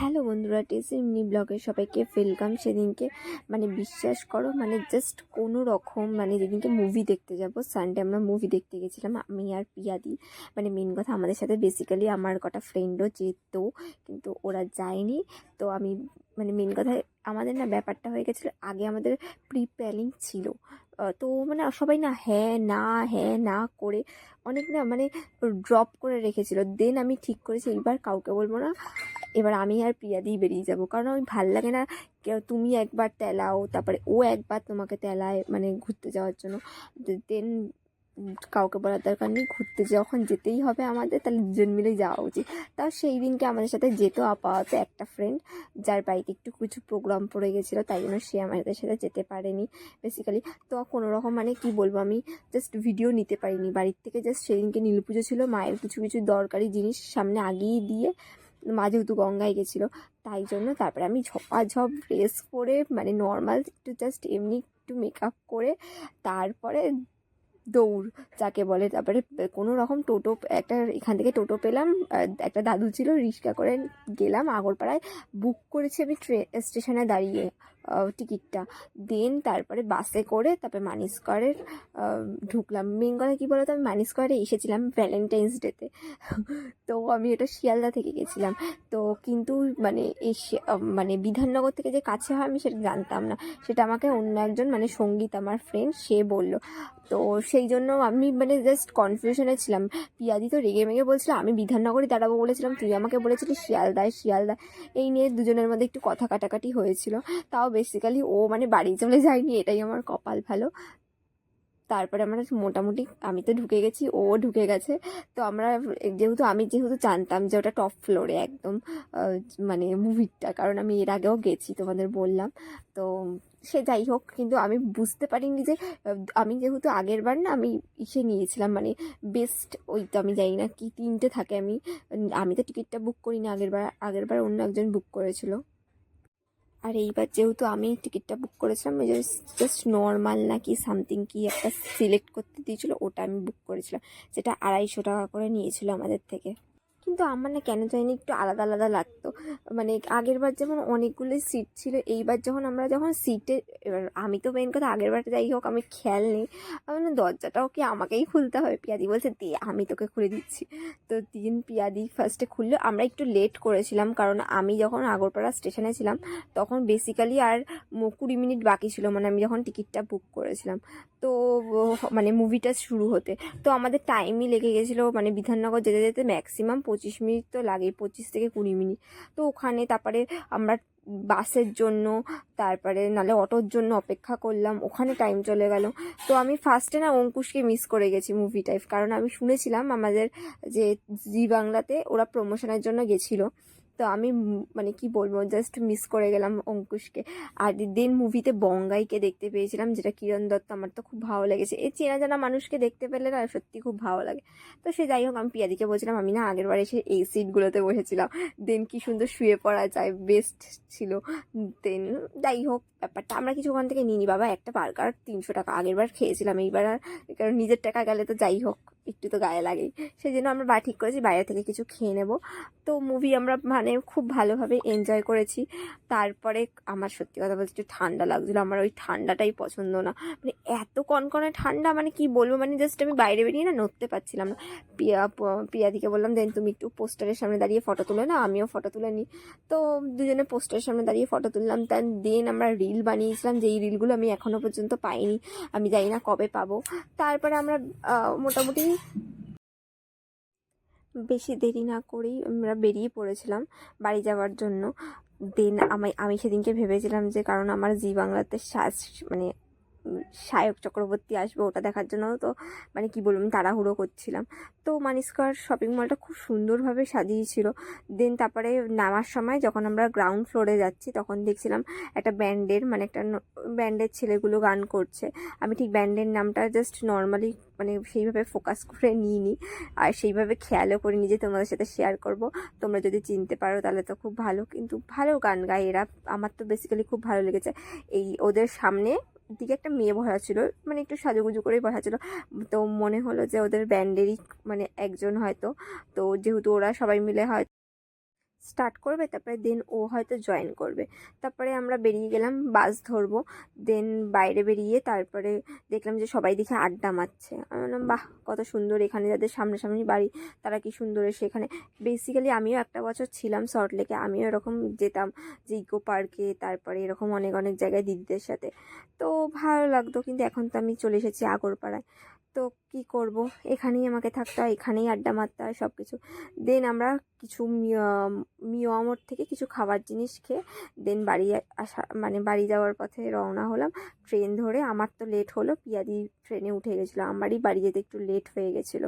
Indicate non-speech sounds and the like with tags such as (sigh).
Hello বন্ধুরা, টেসি এমনি ব্লগে সবাইকে ওয়েলকাম সেদিনকে। মানে বিশ্বাস করো মানে জাস্ট কোনো রকম মানে যেদিনকে মুভি দেখতে যাব সানডে আমরা মুভি দেখতে গেছিলাম, আমি আর পিয়াদি মানে মেন কথা আমাদের সাথে বেসিক্যালি আমার কটা ফ্রেন্ডও যেত কিন্তু ওরা যায়নি। তো আমি মানে মেন কথা আমাদের না ব্যাপারটা হয়ে গেছিল, আগে আমাদের প্রি প্ল্যানিং ছিল তো মানে সবাই না হ্যাঁ না হ্যাঁ না করে অনেক না মানে ড্রপ করে রেখেছিল। দেন আমি ঠিক করেছি, এইবার কাউকে বলব না। এবার আমি আর প্রিয়াদি বেরিয়ে যাব। কারণ আমি ভালো লাগে না তুমি একবার তেলাও তারপরে ও একবার তোমাকে তেলায় মানে ঘুরতে যাওয়ার জন্য। দেন কাউকে বলার দরকার নেই, ঘুরতে যখন যেতেই হবে আমাদের, তাহলে দুজন মিলেই যাওয়া উচিত। তাও সেই দিনকে আমাদের সাথে যেত আপাতত একটা ফ্রেন্ড যার বাড়িতে একটু কিছু প্রোগ্রাম পড়ে গেছিল, তাই জন্য সে আমাদের সাথে যেতে পারেনি বেসিক্যালি তো কোনো রকম মানে কি বলব আমি জাস্ট ভিডিও নিতে পারিনি। বাড়ির থেকে জাস্ট সেদিনকে নীল পুজো ছিল, মায়ের কিছু কিছু দরকারি জিনিস সামনে আগিয়ে দিয়ে মা যেহেতু গঙ্গায় গেছিল। তাই জন্য তারপরে আমি ঝপাঝপ ড্রেস পরে মানে নর্মাল একটু জাস্ট এমনি একটু মেকআপ করে তারপরে দৌড় যাকে বলে। তারপরে কোনো রকম টোটো একটা এখান থেকে টোটো পেলাম একটা দাদু ছিল, রিক্সা করে গেলাম আগরপাড়ায়। বুক করেছি আমি ট্রেন স্টেশনে দাঁড়িয়ে। টিকিটটা। দেন তারপরে বাসে করে তারপরে মানি স্কোয়ারের ঢুকলাম। মেন কথা কী বলতো? আমি মানি স্কোয়ারে এসেছিলাম ভ্যালেন্টাইন্স ডেতে। (laughs) তো আমি এটা শিয়ালদা থেকে গেছিলাম। তো কিন্তু মানে এসে মানে বিধাননগর থেকে যে কাছে হয় আমি সেটা জানতাম না। সেটা আমাকে অন্য একজন মানে সংগীত আমার ফ্রেন্ড সে বলল। তো সেই জন্য আমি মানে জাস্ট কনফিউশনে ছিলাম। পিয়াদি তো রেগে মেগে বলছিল, আমি বিধাননগরে দাঁড়াবো বলেছিলাম, তুই আমাকে বলেছিলি শিয়ালদায় শিয়ালদা এই নিয়ে দুজনের মধ্যে একটু কথা কাটাকাটি হয়েছিল। তাও বেসিক্যালি ও মানে বাড়ি চলে যায়নি, এটাই আমার কপাল ভালো। তারপরে আমরা মোটামুটি, আমি তো ঢুকে গেছি, ও ঢুকে গেছে। তো আমরা, যেহেতু আমি যেহেতু জানতাম যে ওটা টপ ফ্লোরে একদম মানে মুভিটা কারণ আমি এর আগেও গেছি তোমাদের বললাম। তো সে যাই হোক, কিন্তু আমি বুঝতে পারিনি যে আমি যেহেতু আগের বার না, আমি ইসে নিয়েছিলাম মানে বেস্ট ওই তো আমি জানি না কি তিনটে থাকে আমি। আমি তো টিকিটটা বুক করি না আগের বার আগের বার অন্য একজন বুক করেছিল। আর এইবার যেহেতু আমি টিকিটটা বুক করেছিলাম জাস্ট নর্মাল নাকি সামথিং কি একটা সিলেক্ট করতে দিয়েছিলো, ওটা আমি বুক করেছিলাম। যেটা আড়াইশো টাকা করে নিয়েছিল আমাদের থেকে। কিন্তু আমার না কেন জানি একটু আলাদা আলাদা লাগতো। মানে আগের বার যেমন অনেকগুলো সিট ছিল, এইবার যখন আমরা যখন সিটে এবার আমি তো মেন কথা আগের বার যাই হোক, আমি খেয়াল নেই। আমি না দরজাটাও কি আমাকেই খুলতে হবে? পিয়াদি বলছে, দে, আমি তোকে খুলে দিচ্ছি। তো তিন পিয়াদি ফার্স্টে খুললো। আমরা একটু লেট করেছিলাম, কারণ আমি যখন আগরপাড়া স্টেশনে ছিলাম, তখন বেসিক্যালি আর কুড়ি মিনিট বাকি ছিল মানে আমি যখন টিকিটটা বুক করেছিলাম। তো মানে মুভিটা শুরু হতে। তো আমাদের টাইমই লেগে গেছিল মানে বিধাননগর যেতে যেতে ম্যাক্সিমাম পঁচিশ মিনিট তো লাগে পঁচিশ থেকে কুড়ি মিনিট। তো ওখানে তারপরে আমরা বাসের জন্য, তারপরে নালে অটোর জন্য অপেক্ষা করলাম, ওখানে টাইম চলে গেল। তো আমি ফার্স্টে না অঙ্কুশকে মিস করে গেছি মুভি টাইপ কারণ আমি শুনেছিলাম আমাদের যে জি বাংলাতে ওরা প্রমোশনের জন্য গেছিল। তো আমি মানে কি বলব জাস্ট মিস করে গেলাম অঙ্কুশকে। আর দেন মুভিতে বঙ্গাইকে দেখতে পেয়েছিলাম, যেটা কিরণ দত্ত, আমার তো খুব ভালো লেগেছে। এই চেনা জানা মানুষকে দেখতে পেলে না সত্যি খুব ভালো লাগে। তো সে যাই হোক, আমি পিয়াদিকে বলছিলাম, আমি না আগের বার এসে এই সিটগুলোতে বসেছিলাম। দেন কি সুন্দর শুয়ে পড়া যায় বেস্ট ছিল। দেন যাই হোক, ব্যাপারটা আমরা কিছু ওখান থেকে নিই বাবা, একটা বার্গার তিনশো টাকা। আগের বার খেয়েছিলাম, এইবার আর কারণ নিজের টাকা গেলে তো যাই হোক, একটু তো গায়ে লাগেই। সেই জন্য আমরা বা, ঠিক করেছি, বাইরে থেকে কিছু খেয়ে নেব। তো মুভি আমরা মানে খুব ভালোভাবে এনজয় করেছি। তারপরে আমার সত্যি কথা বলছি একটু ঠান্ডা লাগছিল। আমার ওই ঠান্ডাটাই পছন্দ না। মানে এত কনকনে ঠান্ডা মানে কি বলব? মানে জাস্ট আমি বাইরে বেরিয়ে না নড়তে পারছিলাম না। পিয়া পিয়াদিকে বললাম, দেন তুমি একটু পোস্টারের সামনে দাঁড়িয়ে ফটো তুলে না আমিও ফটো তুলে নিই। তো দুজনে পোস্টারের সামনে দাঁড়িয়ে ফটো তুললাম। তার দেন আমরা রিল বানিয়েছিলাম, যেই রিলগুলো আমি এখনও পর্যন্ত পাইনি। আমি জানি না কবে পাবো। তারপরে আমরা মোটামুটি বেশি দেরি না করেই আমরা বেরিয়ে পড়েছিলাম বাড়ি যাওয়ার জন্য। দেন আমি আমি সেদিনকে ভেবেছিলাম যে কারণ আমার জি বাংলাতে শ্বাস- মানে সায়ক চক্রবর্তী আসবে ওটা দেখার জন্য। তো মানে কি বলব, আমি তাড়াহুড়ো করছিলাম। তো মানিস্কার শপিং মলটা খুব সুন্দরভাবে সাজিয়েছিল। দেন তারপরে নামার সময় যখন আমরা গ্রাউন্ড ফ্লোরে যাচ্ছি, তখন দেখছিলাম একটা ব্যান্ডের মানে একটা ব্যান্ডের ছেলেগুলো গান করছে। আমি ঠিক ব্যান্ডের নামটা জাস্ট নর্মালি মানে সেইভাবে ফোকাস করে নিইনি। আর সেইভাবে খেয়ালও করিনি যে তোমাদের সাথে শেয়ার করব। তোমরা যদি চিনতে পারো তাহলে তো খুব ভালো। কিন্তু ভালো গান গায় এরা। আমার তো বেসিক্যালি খুব ভালো লেগেছে। এই ওদের সামনে দিকে একটা মেয়ে বসা ছিল মানে একটু সাজুগুজু করেই বসা ছিল। তো মনে হলো যে ওদের ব্যান্ডেরই মানে একজন হয়তো। তো যেহেতু ওরা সবাই মিলে হয় স্টার্ট করবে, তারপরে দেন ও হয়তো জয়েন করবে। তারপরে আমরা বেরিয়ে গেলাম বাস ধরবো দেন বাইরে বেরিয়ে তারপরে দেখলাম যে সবাই দেখে আড্ডা মারছে। আমি বললাম, বাহ, কত সুন্দর এখানে যাদের সামনাসামনি বাড়ি, তারা কি সুন্দর এসে এখানে বেসিক্যালি আমিও একটা বছর ছিলাম সল্ট লেকে আমিও এরকম যেতাম যে ইকো পার্কে তারপরে এরকম অনেক অনেক জায়গায় দিদিদের সাথে। তো ভালো লাগতো, কিন্তু এখন তো আমি চলে এসেছি আগরপাড়ায়। তো কি করব? এখানেই আমাকে থাকতে হয়, এখানেই আড্ডা মারতে হয় সব কিছু দেন আমরা কিছু মিয়ামোর থেকে কিছু খাবার জিনিস খেয়ে দেন বাড়ি আসা মানে বাড়ি যাওয়ার পথে রওনা হলাম। ট্রেন ধরে, আমার তো লেট হলো, পিয়াদি ট্রেনে উঠে গেছিল। আমারই বাড়ি যেতে একটু লেট হয়ে গেছিল।